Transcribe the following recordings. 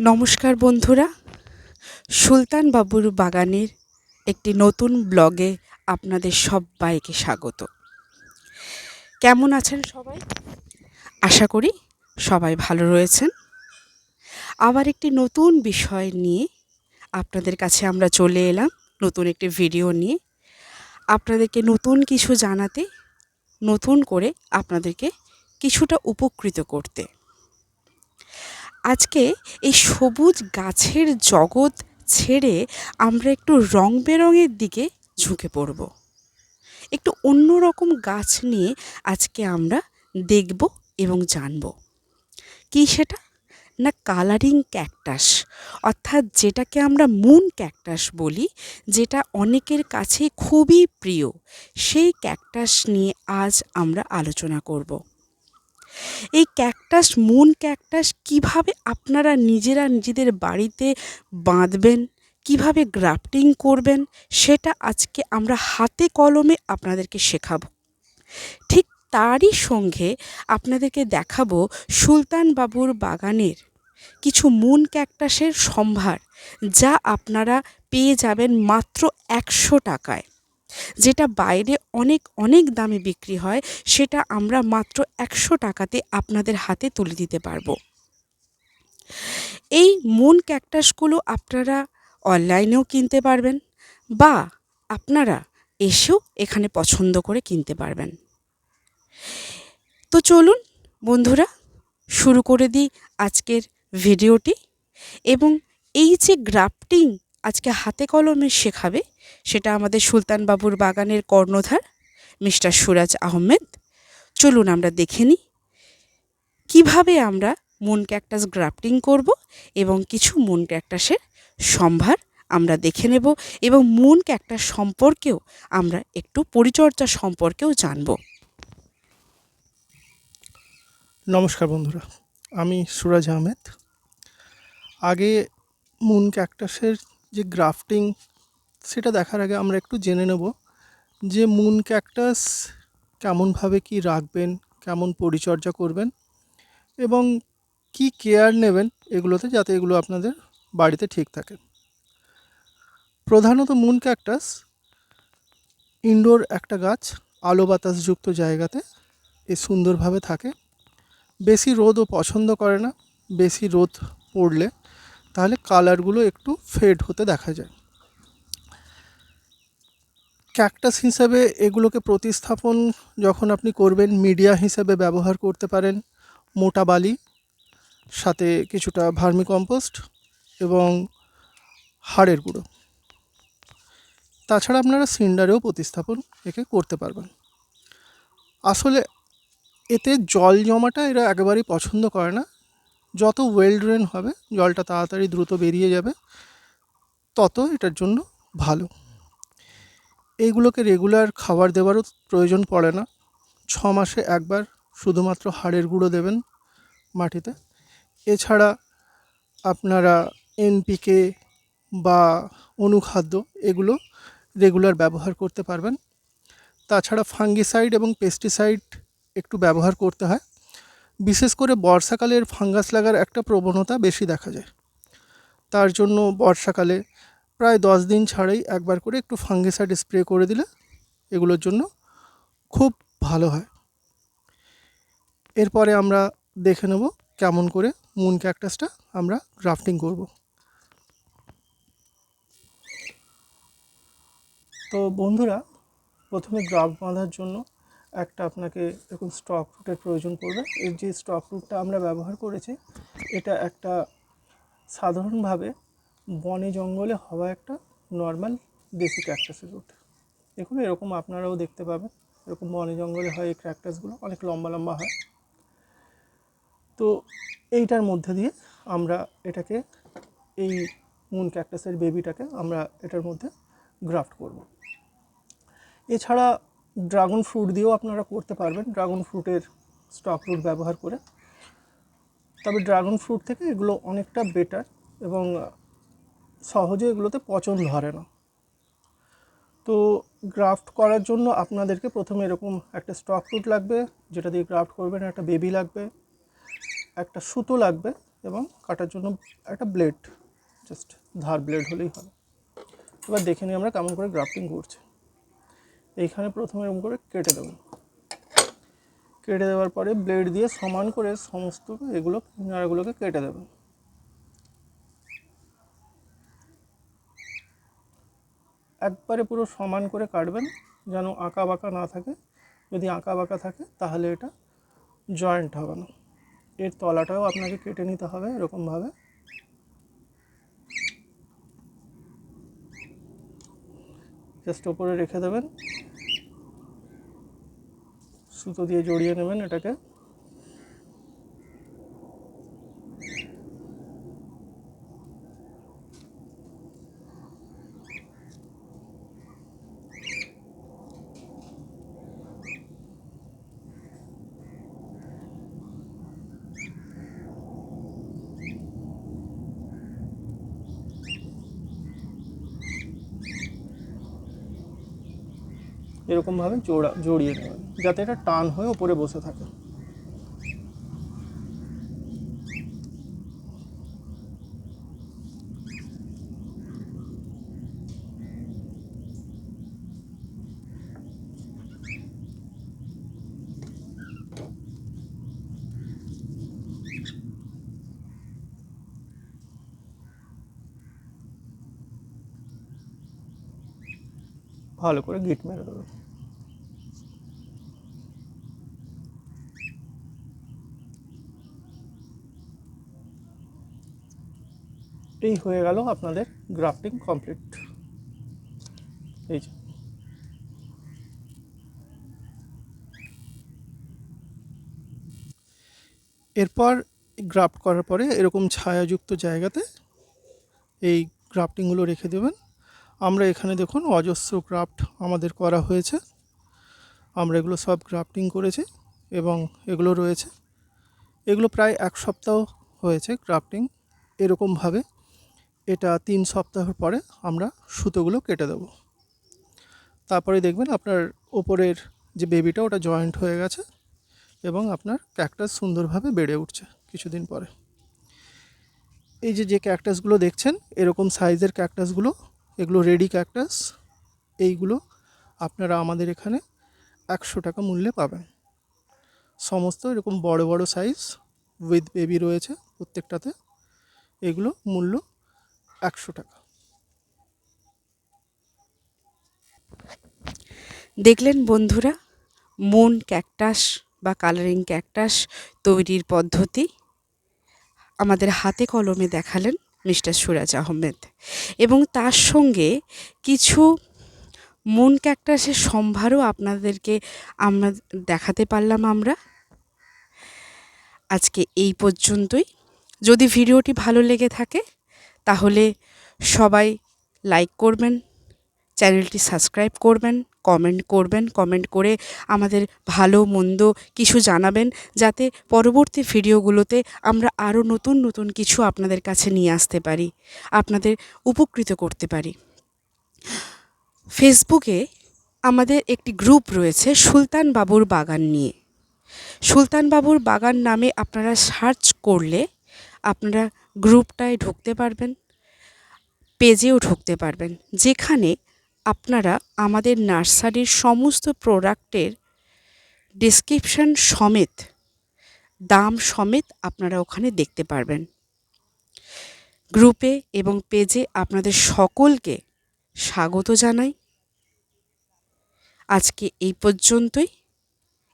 নমস্কার বন্ধুরা। সুলতান বাবুর বাগানের একটি নতুন ব্লগে আপনাদের সবাইকে স্বাগত। কেমন আছেন সবাই? আশা করি সবাই ভালো রয়েছেন। আবার একটি নতুন বিষয় নিয়ে আপনাদের কাছে আমরা চলে এলাম, নতুন একটি ভিডিও নিয়ে। আপনাদেরকে নতুন কিছু জানাতে, নতুন করে আপনাদেরকে কিছুটা উপকৃত করতে। আজকে এই সবুজ গাছের জগৎ ছেড়ে আমরা একটু রং বেরঙের দিকে ঝুঁকে পড়ব। একটু অন্যরকম গাছ নিয়ে আজকে আমরা দেখব এবং জানব। কী সেটা? না কালারিং ক্যাকটাস, অর্থাৎ যেটাকে আমরা মুন ক্যাকটাস বলি, যেটা অনেকের কাছে খুবই প্রিয়। সেই ক্যাকটাস নিয়ে আজ আমরা আলোচনা করব। এই ক্যাকটাস মুন ক্যাকটাস কীভাবে আপনারা নিজেরা নিজেদের বাড়িতে বাঁধবেন? কীভাবে গ্রাফটিং করবেন? সেটা আজকে আমরা হাতে কলমে আপনাদেরকে শেখাবো। ঠিক তারই সঙ্গে আপনাদেরকে দেখাবো সুলতান বাবুর বাগানের কিছু মুন ক্যাকটাসের সম্ভার, যা আপনারা পেয়ে যাবেন মাত্র একশো টাকায়। যেটা বাইরে অনেক অনেক দামে বিক্রি হয়, সেটা আমরা মাত্র একশো টাকাতে আপনাদের হাতে তুলে দিতে পারব। এই মুন ক্যাকটাসগুলো আপনারা অনলাইনেও কিনতে পারবেন বা আপনারা এসেও এখানে পছন্দ করে কিনতে পারবেন। তো চলুন বন্ধুরা, শুরু করে দিই আজকের ভিডিওটি এবং এই যে গ্রাফটিং আজকে হাতে কলমে শেখাবে সেটা আমাদের সুলতান বাবুর বাগানের কর্ণধার মিস্টার সুরাজ আহমেদ। চলুন আমরা দেখে নিই কীভাবে আমরা মুন ক্যাকটাস গ্রাফটিং করব এবং কিছু মুন ক্যাকটাসের সম্ভার আমরা দেখে নেব এবং মুন ক্যাকটাস সম্পর্কেও আমরা একটু পরিচর্যা সম্পর্কেও জানব। নমস্কার বন্ধুরা, আমি সুরাজ আহমেদ। আগে মুন ক্যাকটাসের যে গ্রাফটিং সেটা দেখার আগে আমরা একটু জেনে নেব যে মুন ক্যাকটাস কেমনভাবে কি রাখবেন, কেমন পরিচর্যা করবেন এবং কি কেয়ার নেবেন এগুলোতে যাতে এগুলো আপনাদের বাড়িতে ঠিক থাকে। প্রধানত মুন ক্যাকটাস ইনডোর একটা গাছ, আলো বাতাসযুক্ত জায়গাতে এ সুন্দরভাবে থাকে। বেশি রোদও পছন্দ করে না, বেশি রোদ পড়লে তাহলে কালারগুলো একটু ফেড হতে দেখা যায়। ক্যাকটাস হিসাবে এগুলোকে প্রতিস্থাপন যখন আপনি করবেন মিডিয়া হিসাবে ব্যবহার করতে পারেন, মোটা বালি, সাথে কিছুটা ভার্মি কম্পোস্ট এবং হাড়ের গুঁড়ো। তাছাড়া আপনারা সিন্ডারেও প্রতিস্থাপন একে করতে পারবেন। আসলে এতে জল জমাটা এরা একেবারেই পছন্দ করে না। যত ওয়েল ড্রেন হবে, জলটা তাড়াতাড়ি দ্রুত বেরিয়ে যাবে, তত এটার জন্য ভালো। এইগুলোকে রেগুলার খাবার দেওয়ারও প্রয়োজন পড়ে না। ছ মাসে একবার শুধুমাত্র হাড়ের গুঁড়ো দেবেন মাটিতে। এছাড়া আপনারা এনপিকে বা অনুখাদ্য এগুলো রেগুলার ব্যবহার করতে পারবেন। তাছাড়া ফাঙ্গিসাইড এবং পেস্টিসাইড একটু ব্যবহার করতে হয়। বিশেষ করে বর্ষাকালের ফাঙ্গাস লাগার একটা প্রবণতা বেশি দেখা যায়। তার জন্য বর্ষাকালে প্রায় দশ দিন ছাড়াই একবার করে একটু ফাঙ্গিসাইড স্প্রে করে দিলে এগুলোর জন্য খুব ভালো হয়। এরপরে আমরা দেখে নেব কেমন করে মুন ক্যাকটাসটা আমরা গ্রাফটিং করব। তো বন্ধুরা, প্রথমে গ্রাফট বাঁধার জন্য একটা আপনাকে এরকম স্টক রুটের প্রয়োজন পড়বে। এর যে স্টক রুটটা আমরা ব্যবহার করেছি, এটা একটা সাধারণভাবে বনে জঙ্গলে হওয়া একটা নর্মাল দেশি ক্যাকটাসের রুট দেখুন, এরকম আপনারাও দেখতে পাবেন। এরকম বনে জঙ্গলে হয় এই ক্যাকটাসগুলো অনেক লম্বা লম্বা হয়। তো এইটার মধ্যে দিয়ে আমরা এটাকে, এই মুন ক্যাকটাসের বেবিটাকে আমরা এটার মধ্যে গ্রাফট করব। এছাড়া ড্রাগন ফ্রুট দিয়েও আপনারা করতে পারবেন। ড্রাগন ফ্রুটের স্টক রুট ব্যবহার করে। তবে ড্রাগন ফ্রুট থেকে এগুলো অনেকটা বেটার এবং সহজে এগুলোতে পচন ধরে না। তো গ্রাফট করার জন্য আপনাদেরকে প্রথমে এরকম একটা স্টক ফ্রুট লাগবে, যেটা দিয়ে গ্রাফট করবেন, একটা বেবি লাগবে, একটা সুতো লাগবে এবং কাটার জন্য একটা ব্লেড, জাস্ট ধার ব্লেড হলেই হবে। এবার দেখে নিই আমরা কেমন করে গ্রাফটিং করছে। এইখানে প্রথমে এরকম করে কেটে দেবো। কেটে দেওয়ার পরে ব্লেড দিয়ে সমান করে সমস্ত এগুলো কিনারাগুলোকে কেটে দেবেন। একবারে পুরো সমান করে কাটবেন, যেন আঁকা বাঁকা না থাকে। যদি আঁকা বাঁকা থাকে, তাহলে এটা জয়েন্ট হবে না। এর তলাটাও আপনাকে কেটে নিতে হবে এরকমভাবে। জাস্ট ওপরে রেখে দেবেন। সুতো দিয়ে জড়িয়ে নেবেন এটাকে। এরকমভাবে জোড়া জড়িয়ে দেবেন যাতে এটা টান হয়ে ওপরে বসে থাকে। ভালো করে গিট মেরে দেবেন এই হয়ে গেল আপনাদের গ্রাফটিং কমপ্লিট এই যে। এরপর গ্রাফট করার পরে এরকম ছায়াযুক্ত জায়গাতে এই গ্রাফটিংগুলো রেখে দেবেন। আমরা এখানে দেখুন অজস্র গ্রাফট আমাদের করা হয়েছে। আমরা এগুলো সব গ্রাফটিং করেছি এবং এগুলো রয়েছে। এগুলো প্রায় এক সপ্তাহ হয়েছে গ্রাফটিং এরকমভাবে। এটা তিন সপ্তাহ পরে আমরা সুতোগুলো কেটে দেবো। তারপরে দেখবেন আপনার ওপরের যে বেবিটা ওটা জয়েন্ট হয়ে গেছে এবং আপনার ক্যাকটাস সুন্দরভাবে বেড়ে উঠছে কিছুদিন পরে। এই যে যে ক্যাকটাসগুলো দেখছেন, এরকম সাইজের ক্যাকটাসগুলো এগুলো রেডি ক্যাকটাস, এইগুলো আপনারা আমাদের এখানে একশো টাকা মূল্যে পাবেন। সমস্ত এরকম বড় বড় সাইজ উইথ বেবি রয়েছে প্রত্যেকটাতে, এগুলো মূল্য একশো টাকা। দেখলেন বন্ধুরা মুন ক্যাকটাস বা কালারিং ক্যাকটাস তৈরির পদ্ধতি। আমাদের হাতে কলমে দেখালেন। মিস্টার সুরাজ আহমেদ। এবং তার সঙ্গে কিছু মন ক্যাকটাসের সম্ভারও আপনাদেরকে আমরা দেখাতে পারলাম আমরা। আজকে এই পর্যন্তই। যদি ভিডিওটি ভালো লেগে থাকে, তাহলে সবাই লাইক করবেন, চ্যানেলটি সাবস্ক্রাইব করবেন কমেন্ট করবেন কমেন্ট করে আমাদের ভালো, মন্দ কিছু জানাবেন, যাতে পরবর্তী ভিডিওগুলোতে আমরা আরও নতুন নতুন কিছু আপনাদের কাছে নিয়ে আসতে পারি, আপনাদের উপকৃত করতে পারি। ফেসবুকে আমাদের একটি গ্রুপ রয়েছে সুলতান বাবুর বাগান নিয়ে। সুলতান বাবুর বাগান নামে আপনারা সার্চ করলে আপনারা গ্রুপটায় ঢুকতে পারবেন পেজেও ঢুকতে পারবেন, যেখানে আপনারা আমাদের নার্সারির সমস্ত প্রোডাক্টের ডেসক্রিপশন সমেত, দাম সমেত আপনারা ওখানে দেখতে পারবেন। গ্রুপে এবং পেজে আপনাদের সকলকে স্বাগত জানাই। আজকে এই পর্যন্তই।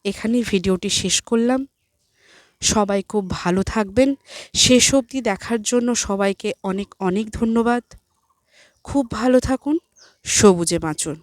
এখানে ভিডিওটি শেষ করলাম। সবাই খুব ভালো থাকবেন। শেষ অবধি দেখার জন্য সবাইকে অনেক অনেক ধন্যবাদ। খুব ভালো থাকুন। সবুজে বাঁচুন।